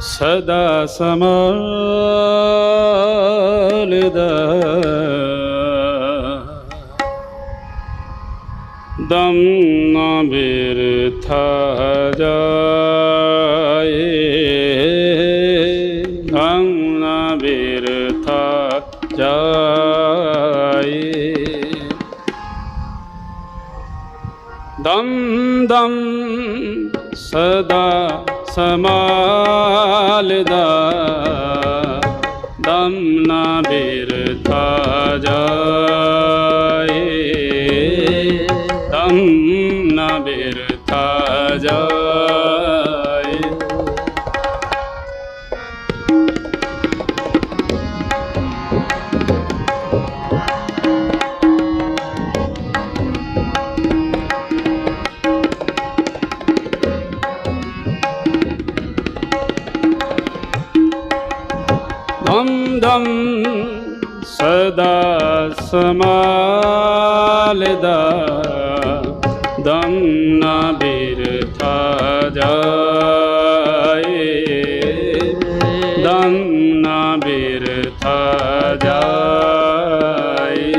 ਸਦਾ ਸਮਾਲਦਾ ਦਮ ਨਾ ਬਿਰਥਾ ਜਾਏ ਸਮਾਲਦਾ ਦਮ ਨਾ ਬਿਰਥਾ ਦਮ ਸਦਾ ਸਮਾਲਦਾ ਦਮ ਨਾ ਬਿਰਥਾ ਜਾਏ ਦਮ ਨਾ ਬਿਰਥਾ ਜਾਏ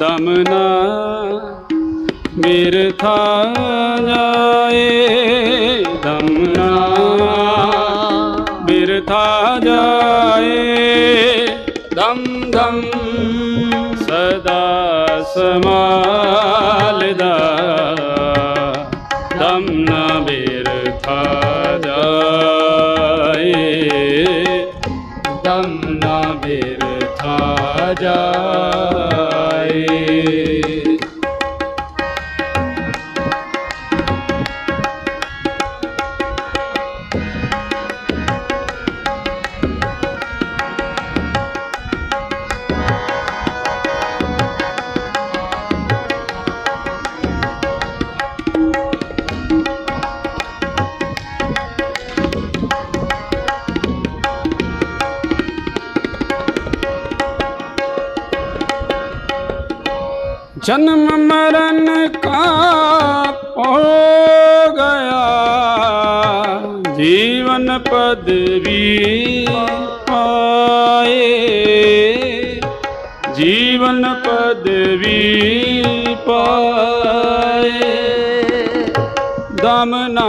ਦਮ ਨਾ ਬਿਰਥਾ ਜਾਏ ਦਮ ਨਾ ਬਿਰਥਾ ਜਾਏ ਸਮਾਲਦਾ ਦਮ ਨਾ ਬਿਰਥਾ ਜਾਏ। ਦਮ ਨਾ ਬਿਰਥਾ ਜਾਏ। ਜਨਮ ਮਰਨ ਕਾ ਹੋ ਗਿਆ। ਜੀਵਨ ਪਦਵੀ ਪਾਏ। ਜੀਵਨ ਪਦਵੀ ਪਾਏ। ਦਮ ਨਾ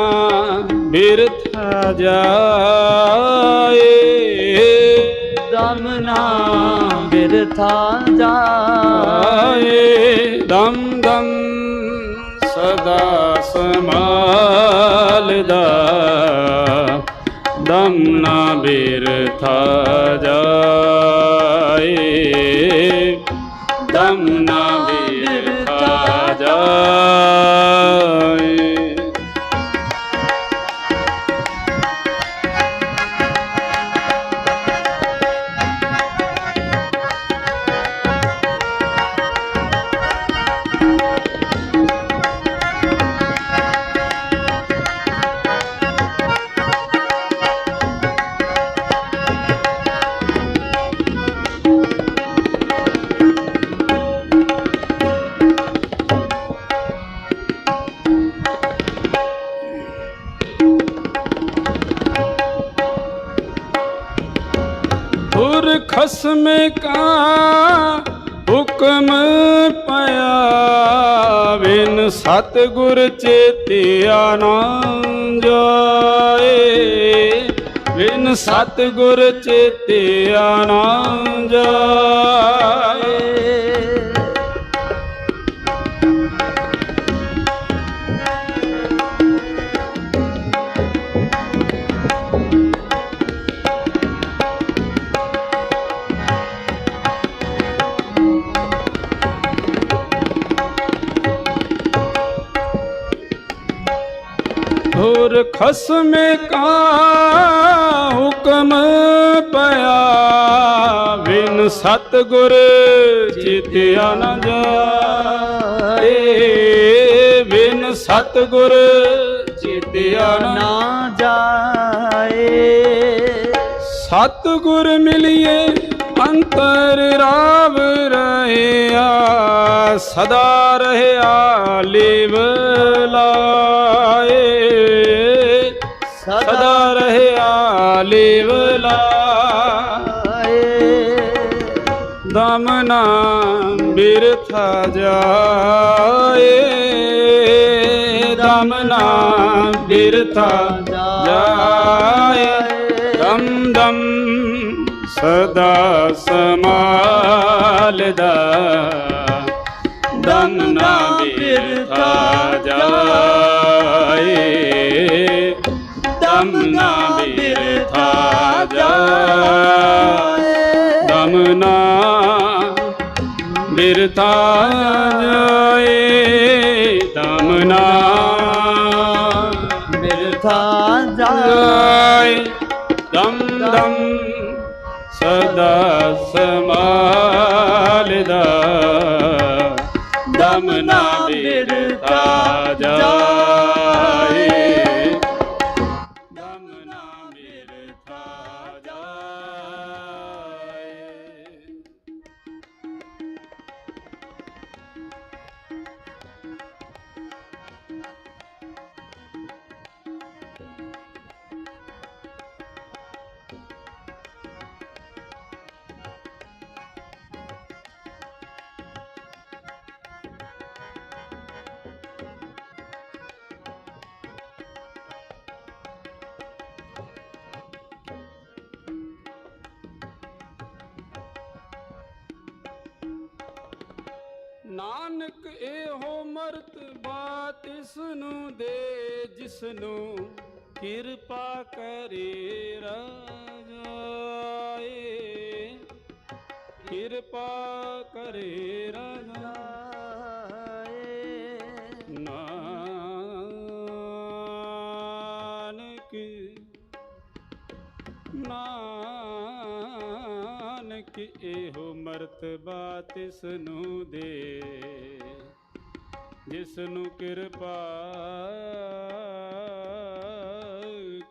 ਬਿਰਥ ਜਾਏ। ਬਿਰਥਾ ਜਾਏ। ਆਏ ਦਮ ਦਮ ਸਦਾ ਸਮਾਲਦਾ ਦਮ ਨਾ ਬਿਰਥਾ ਜਾਏ। ਦਮ ਨਾ ਖਸਮ ਕਾ ਹੁਕਮ ਪਿਆ ਬਿਨ ਸਤਗੁਰ ਚੇਤਿਆ ਨਾ ਜਾਏ। ਬਿਨ ਸਤਗੁਰ ਚੇਤਿਆ ਨਾ ਜਾਏ। ਹੋਰ ਖਸਮ ਕਾ ਹੁਕਮ ਪਿਆ ਬਿਨ ਸਤਗੁਰ ਚਿਤਿਆ ਨ ਜਾਏ। ਬਿਨ ਸਤਗੁਰ ਚਿਤਿਆ ਨ ਨਾ ਜਾਏ। ਸਤਗੁਰ ਮਿਲਿਏ ਅੰਤਰ ਰਾਵ ਰਹਿਆ। ਸਦਾ ਰਹਿਆ ਲਿਵ ਲਾਏ। ਸਦਾ ਰਹਿਆ ਲਿਵ ਦਮ ਨਾ ਬਿਰਥਾ ਜਾਏ। ਦਮ ਨਾ ਬਿਰਥਾ ਜਾਏ। ਦਮ ਦਮ ਸਦਾ ਸਮਾਲਦਾ ਦਮ ਨਾ ਬਿਰਥਾ ਜਾਏ। ਦਮ ਨਾ ਬਿਰਥਾ ਜਾਏ। ਦਮ ਨਾ ਬਿਰਥਾ ਜਾਏ। ਦਮ ਨਾ ਬਿਰਥਾ ਜਾ ਜਾਏ। ਦਮ ਦਮ ਸਦਾ ਸਮਾਲਦਾ ਦਮ ਨਾ ਬਿਰਥਾ ਜਾਏ। ਨਾਨਕ ਇਹੋ ਮਰਤਬਾ ਤਿਸ ਨੂੰ ਦੇ ਜਿਸ ਨੂੰ ਕਿਰਪਾ ਕਰੇ ਰਾਜਾਏ। ਕਿਰਪਾ ਕਰੇ ਰਾਜਾ ਤਿਸ ਨੂੰ ਦੇ, ਜਿਸ ਨੂੰ ਕਿਰਪਾ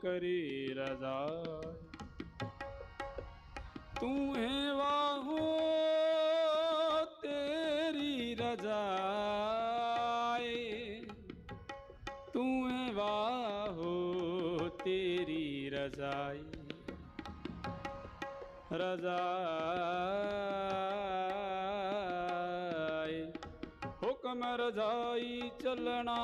ਕਰੀ ਰਜ਼ਾ। ਤੂੰ ਹੈ ਵਾਹੋ ਤੇਰੀ ਰਜ਼ਾਏ ਤੂੰ ਹੈ ਵਾਹੋ ਤੇਰੀ ਰਜ਼ਾਈ। ਰਜਾ ਹੁਕਮ ਰਜ਼ਾਈ ਚੱਲਣਾ।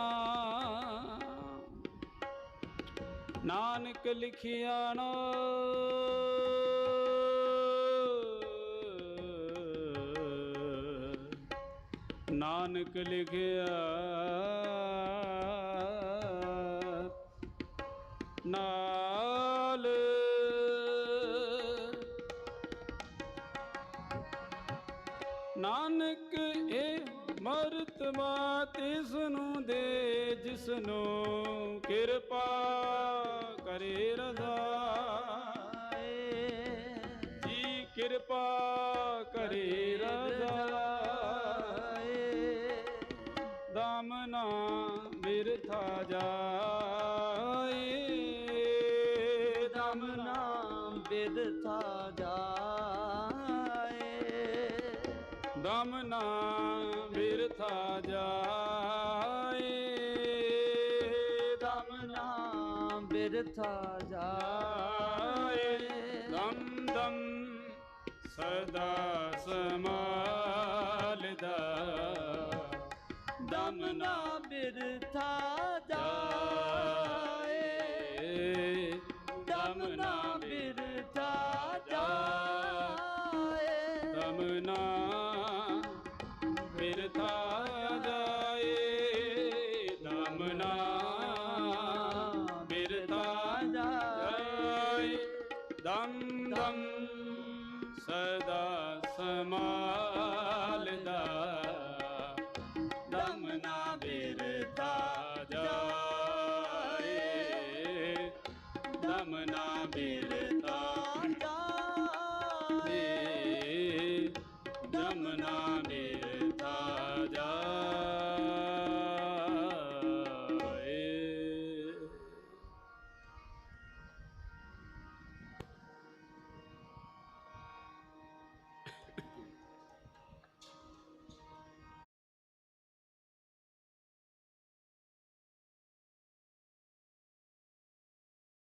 ਨਾਨਕ ਲਿਖਿਆ ਨਾ। ਨਾਨਕ ਲਿਖਿਆ। ਨਾਲ ਨਾਨਕ ਇਹ ਮਰਤਬਾ ਤਿਸ ਨੂੰ ਦੇ ਜਿਸ ਨੂੰ ਕਿਰਪਾ ਕਰੇ ਰਜ਼ਾਏ। ਜੀ ਕਿਰਪਾ ਕਰੇ ਰਜ਼ਾਏ। ਦਮ ਨਾ ਬਿਰਥਾ ਜਾਏ। ਜਾਏ ਸਦਾ ਸਮਾਲਦਾ ਦਮ ਨਾ ਬਿਰਥਾ ਜਾਏ ਦਮ